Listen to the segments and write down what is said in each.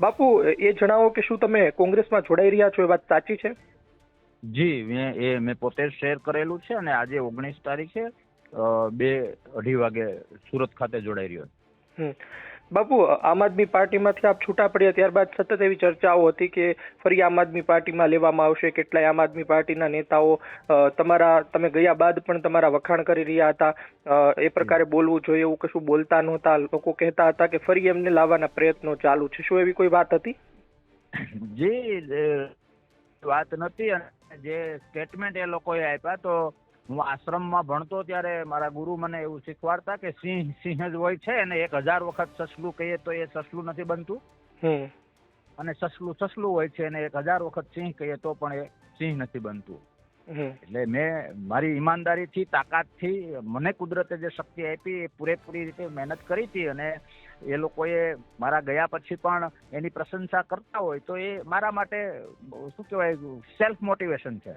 બાપુ એ જણાવો કે શું તમે કોંગ્રેસમાં જોડાઈ રહ્યા છો એ વાત સાચી છે જી મેં એ મેં પોતે શેર કરેલું છે અને આજે ઓગણીસ તારીખે બે અઢી વાગે સુરત ખાતે જોડાઈ રહ્યો. બાપુ, આમ આદમી પાર્ટીમાંથી આપ છૂટા પડ્યા ત્યારબાદ સતત એવી ચર્ચાઓ હતી કે ફરી આમ આદમી પાર્ટીમાં લેવામાં આવશે કેટલાય આમ આદમી પાર્ટીના નેતાઓ. તમારા, તમે ગયા બાદ પણ તમારા વખાણ કરી રહ્યા હતા. એ પ્રકારે બોલવું જોઈએ, એવું કશું બોલતા નહોતા. લોકો કહેતા હતા કે ફરી એમને લાવવાના પ્રયત્નો ચાલુ છે. શું એવી કોઈ વાત હતી? જે વાત નથી જે સ્ટેટમેન્ટ એ લોકોએ આપ્યા તો હું આશ્રમમાં ભણતો ત્યારે મારા ગુરુ મને એવું શીખવાડતા કે સિંહ સિંહ જ હોય છે અને એક હજાર વખત સસલું કહીએ તો એ સસલું નથી બનતું. અને સસલું સસલું હોય છે અને એક હજાર વખત સિંહ કહીએ તો પણ એ સિંહ નથી બનતું. એટલે મેં મારી ઈમાનદારીથી તાકાતથી મને કુદરતે જે શક્તિ આપી એ પૂરેપૂરી રીતે મહેનત કરી હતી અને એ લોકોએ મારા ગયા પછી પણ એની પ્રશંસા કરતા હોય તો એ મારા માટે શું કહેવાય સેલ્ફ મોટિવેશન છે.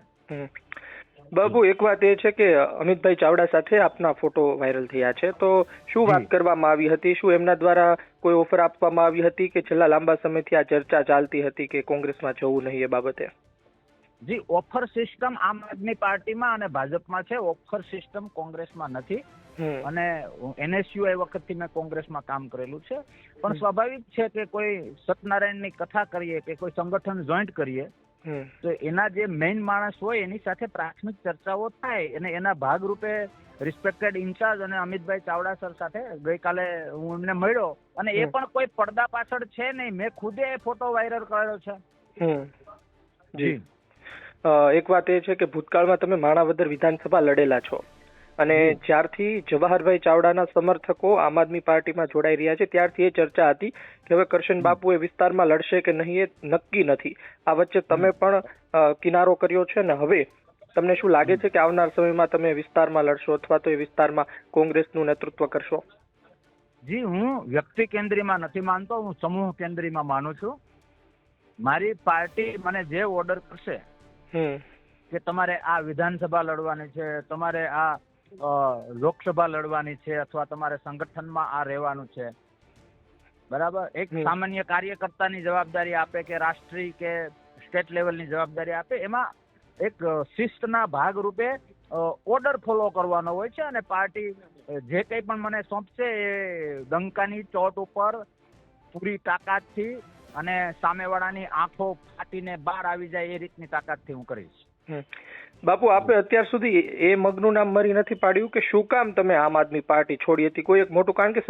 બાબુ એક વાત એ છે કે અમિતભાઈ ચાવડા સાથે આપના ફોટો વાયરલ થયા છે. તો શું વાત કરવામાં આવી હતી? શું એમના દ્વારા કોઈ ઓફર આપવામાં આવી હતી કે છેલ્લા લાંબા સમયથી આ ચર્ચા ચાલતી હતી કે કોંગ્રેસમાં જવું નહીં એ બાબતે? જી ઓફર સિસ્ટમ આમ આદમી પાર્ટીમાં અને ભાજપમાં છે. ઓફર સિસ્ટમ કોંગ્રેસમાં નથી. અને એનએસયુ એ વખતથી મેં કોંગ્રેસમાં કામ કરેલું છે. પણ સ્વાભાવિક છે કે કોઈ સત્યનારાયણની કથા કરીએ કે કોઈ સંગઠન જોઈન્ટ કરીએ. તો એના જે મેઇન માણસ હોય એની સાથે પ્રાથમિક ચર્ચાઓ થાય અને એના ભાગરૂપે રિસ્પેક્ટેડ ઇન્ચાર્જ અને અમિતભાઈ ચાવડા સર સાથે ગઈકાલે હું એમને મળ્યો અને એ પણ કોઈ પડદા પાછળ છે નહીં. મેં ખુદે એ ફોટો વાયરલ કર્યો છે. હમ. જી. એક વાત એ છે કે ભૂતકાળમાં તમે માણાવદર વિધાનસભા લડેલા છો. અને જ્યારથી જવાહરભાઈ ચાવડાના સમર્થકો આમ આદમી પાર્ટીમાં જોડાઈ રહ્યા છે ત્યારથી એ ચર્ચા હતી કે હવે કરશન બાપુ એ વિસ્તારમાં લડશે કે નહીં એ નક્કી નથી. આ વચ્ચે તમે પણ કિનારો કર્યો છે ને હવે તમને શું લાગે છે કે આવનાર સમયમાં તમે વિસ્તારમાં લડશો અથવા તો એ વિસ્તારમાં કોંગ્રેસનું નેતૃત્વ કરશો? જી હું વ્યક્તિ કેન્દ્રીમાં નથી માનતો હું સમૂહ કેન્દ્રીમાં માનું છું. મારી પાર્ટી મને જે ઓર્ડર કરશે કે તમારે આ વિધાનસભા લડવાની છે તમારે આ લોકસભા લડવાની છે અથવા તમારે સંગઠનમાં આ રહેવાનું છે. બરાબર? એક સામાન્ય કાર્યકર્તાની જવાબદારી આપે કે રાષ્ટ્રીય કે સ્ટેટ લેવલની જવાબદારી આપે એમાં એક શિસ્તના ભાગ રૂપે ઓર્ડર ફોલો કરવાનો હોય છે અને પાર્ટી જે કંઈ પણ મને સોંપશે એ ડંકાની ચોટ ઉપર પૂરી તાકાતથી અને સામેવાળાની આંખો ફાટીને બહાર આવી જાય એ રીતની તાકાતથી હું કરીશ. બાપુ આપે અત્યાર સુધી એ મગનું નામ મરી નથી પાડ્યું કે શું કામ તમે આમ આદમી પાર્ટી છોડી હતી? કોઈ એક મોટું કારણ કે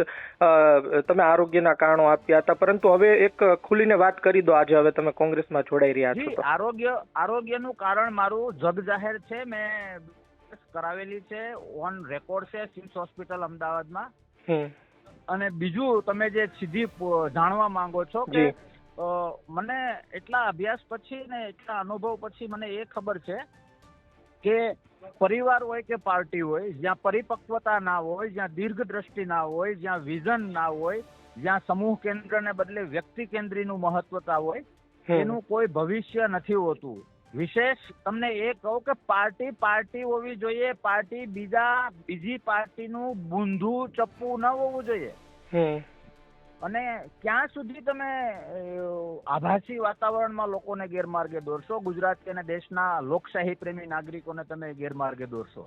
તમે આરોગ્યના કારણો આપ્યા હતા પરંતુ હવે એક ખુલીને વાત કરી દો આજે હવે તમે કોંગ્રેસમાં જોડાઈ રહ્યા છો આરોગ્ય આરોગ્યનું કારણ મારું જગ જાહેર છે. મેં કરાવેલી છે ઓન રેકોર્ડ છે સિમ્સ હોસ્પિટલ અમદાવાદમાં. અને બીજું તમે જે સીધી જાણવા માંગો છો કે મને એટલા અભ્યાસ પછી ને એટલા અનુભવ પછી મને એ ખબર છે કે પરિવાર હોય કે પાર્ટી હોય જ્યાં પરિપક્વતા ના હોય જ્યાં દીર્ઘ દ્રષ્ટિ ના હોય જ્યાં વિઝન ના હોય જ્યાં સમૂહ કેન્દ્રને બદલે વ્યક્તિ કેન્દ્રીનું મહત્વતા હોય એનું કોઈ ભવિષ્ય નથી હોતું. વિશેષ તમને એ કહું કે પાર્ટી પાર્ટી હોવી જોઈએ પાર્ટી બીજા બીજી પાર્ટીનું બૂંધું ચપ્પુ ન હોવું જોઈએ. અને ક્યાં સુધી તમે આભાસી વાતાવરણમાં લોકોને ગેરમાર્ગે દોરશો? ગુજરાત અને દેશના લોકશાહી પ્રેમી નાગરિકોને તમે ગેરમાર્ગે દોરશો?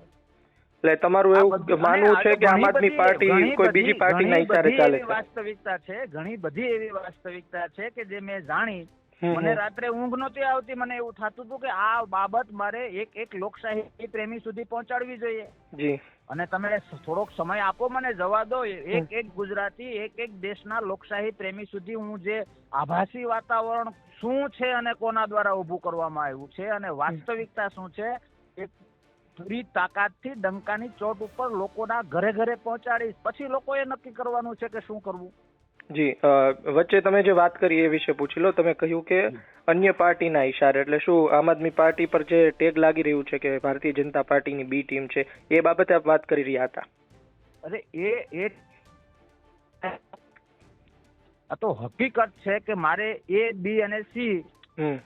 એટલે તમારું એવું માનવું છે કે આમ આદમી પાર્ટી કોઈ બીજી પાર્ટીના ઘણી ચાલે છે? વાસ્તવિકતા છે ઘણી બધી એવી વાસ્તવિકતા છે કે જે મેં જાણી મને રાત્રે ઊંઘ નહોતી આવતી મને એવું થતું હતું કે આ બાબત મારે એક એક લોકશાહી પ્રેમી સુધી પહોંચાડવી જોઈએ. જી. અને તમે થોડોક સમય આપો મને જવા દો. એક એક ગુજરાતી એક એક દેશના લોકશાહી પ્રેમી સુધી હું જે આભાસી વાતાવરણ શું છે અને કોના દ્વારા ઊભું કરવામાં આવ્યું છે અને વાસ્તવિકતા શું છે એ પૂરી તાકાતથી ડંકાની ચોટ ઉપર લોકોના ઘરે ઘરે પહોંચાડીશ. પછી લોકોએ નક્કી કરવાનું છે કે શું કરવું. જી વચ્ચે તમે જે વાત કરી એ વિશે પૂછી લો. તમે કહ્યું કે અન્ય પાર્ટીના ઇશારે એટલે શું આમ આદમી પાર્ટી પર જે ટેગ લાગી રહ્યું છે કે ભારતીય જનતા પાર્ટીની બી ટીમ છે એ બાબતે આપ વાત કરી રહ્યા હતા? અરે એ એ આ તો હકીકત છે કે મારે એ બી અને સી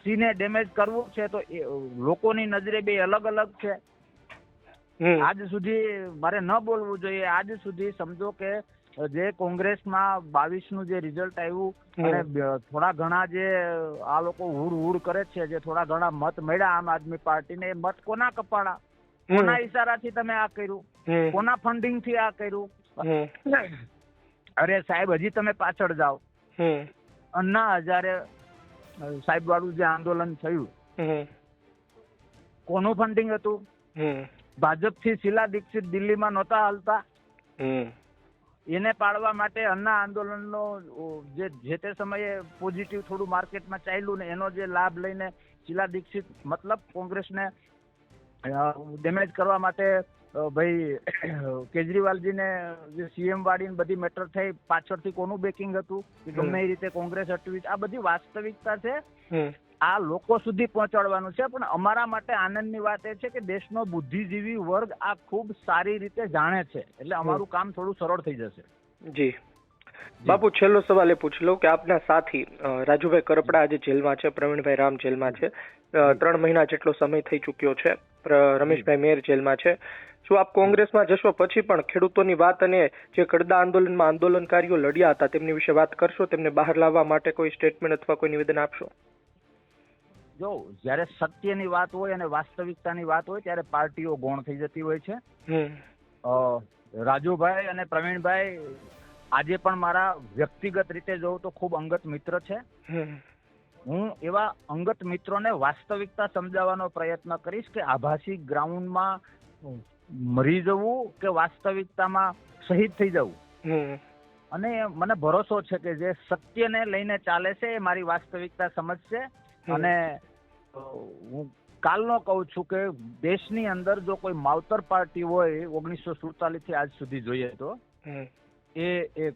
સી ને ડેમેજ કરવું છે તો એ લોકોની નજરે બે અલગ અલગ છે. આજ સુધી મારે ન બોલવું જોઈએ. આજ સુધી સમજો કે જે કોંગ્રેસમાં બાવીસનું જે રિઝલ્ટ આવ્યું અને થોડા ઘણા જે આ લોકો હુડ હુડ કરે છે જે થોડા ઘણા મત મળ્યા આમ આદમી પાર્ટીને એ મત કોના કપાડા હમ. કોના ઇશારાથી તમે આ કર્યું? કોના ફંડિંગથી આ કર્યું? અરે સાહેબ હજી તમે પાછળ જાઓ. અન્ના હજારે સાહેબ વાળું જે આંદોલન થયું કોનું ફંડિંગ હતું? ભાજપથી શીલા દીક્ષિત દિલ્હીમાં નહોતા હાલતા. એને પાડવા માટે અન્ના આંદોલનનો જે જે તે સમયે પોઝિટિવ થોડું માર્કેટમાં ચાલ્યું ને એનો જે લાભ લઈને શીલા દીક્ષિત મતલબ કોંગ્રેસને ડેમેજ કરવા માટે ભાઈ કેજરીવાલજીને જે સીએમ વાળીને બધી મેટર થઈ પાછળથી કોનું બેકિંગ હતું? કે ગમે એ રીતે કોંગ્રેસ હટવી આ બધી વાસ્તવિકતા છે. આ લોકો સુધી પહોંચાડવાનું છે પણ અમારા માટે આનંદની વાત એ છે કે દેશનો બુદ્ધિજીવી વર્ગ આ ખૂબ સારી રીતે જાણે છે એટલે અમારું કામ થોડું સરળ થઈ જશે. જી. બાપુ છેલ્લો સવાલ એ પૂછી લઉં કે આપના સાથી રાજુભાઈ કરપડા આજે જેલમાં છે પ્રવીણભાઈ રામ જેલમાં છે ત્રણ મહિના જેટલો સમય થઈ ચૂક્યો છે રમેશભાઈ મેર જેલમાં છે. શું આપ કોંગ્રેસમાં જશો? પછી પણ ખેડૂતોની વાત અને જે કડદા આંદોલનમાં આંદોલનકારીઓ લડ્યા હતા તેમની વિશે વાત કરશો? તેમને બહાર લાવવા માટે કોઈ સ્ટેટમેન્ટ અથવા કોઈ નિવેદન આપશો? જો જ્યારે સત્યની વાત હોય અને વાસ્તવિકતાની વાત હોય ત્યારે પાર્ટીઓ ગૌણ થઈ જતી હોય છે. રાજુભાઈ અને પ્રવીણભાઈ આજે પણ મારા વ્યક્તિગત રીતે જોઉં તો ખૂબ અંગત મિત્ર છે. હું એવા અંગત મિત્રોને વાસ્તવિકતા સમજાવવાનો પ્રયત્ન કરીશ કે આભાસી ગ્રાઉન્ડમાં મરી જવું કે વાસ્તવિકતામાં શહીદ થઈ જવું. અને મને ભરોસો છે કે જે સત્યને લઈને ચાલે છે એ મારી વાસ્તવિકતા સમજશે. અને હું કાલનો કહું છું કે દેશની અંદર જો કોઈ માવતર પાર્ટી હોય ઓગણીસો સુડતાલીસથી આજ સુધી જોઈએ તો એ એક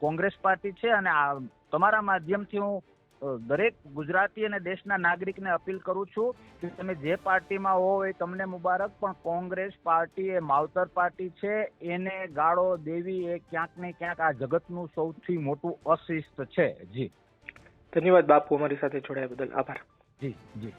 કોંગ્રેસ પાર્ટી છે અને આ તમારા માધ્યમથી હું દરેક ગુજરાતી અને દેશના નાગરિકને અપીલ કરું છું કે તમે જે પાર્ટીમાં હો એ તમને મુબારક પણ કોંગ્રેસ પાર્ટી એ માવતર પાર્ટી છે એને ગાળો દેવી એ ક્યાંક ને ક્યાંક આ જગતનું સૌથી મોટું અશિસ્ત છે. જી. ધન્યવાદ બાપુ અમારી સાથે જોડાયા બદલ. આભાર. જી જી.